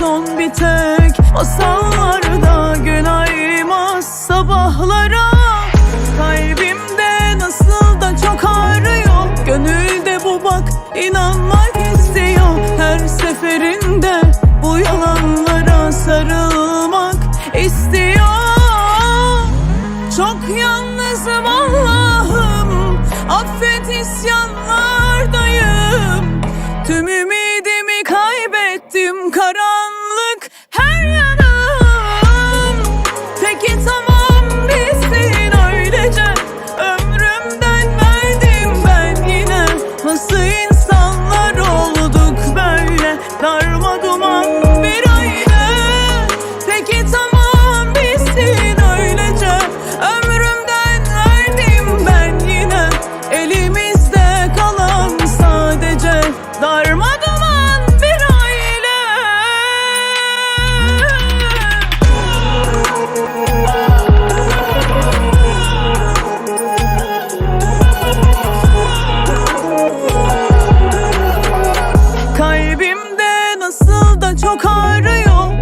son bir tek. Masallarda gün aymaz sabahlara. Kalbimde nasıl da çok ağrıyor Gönülde bu bak inanmak istiyor. Her seferinde bu yalanlara sarılmak istiyor. Çok yalnızım Allah'ım. Affet isyanlardayım. Tüm ümidimi kaybettim karar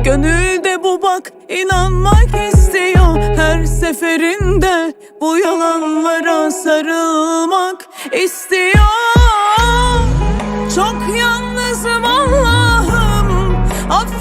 Gönülde bu bak inanmak istiyor. Her seferinde Bu yalanlara sarılmak istiyor. Çok yalnızım Allah'ım affet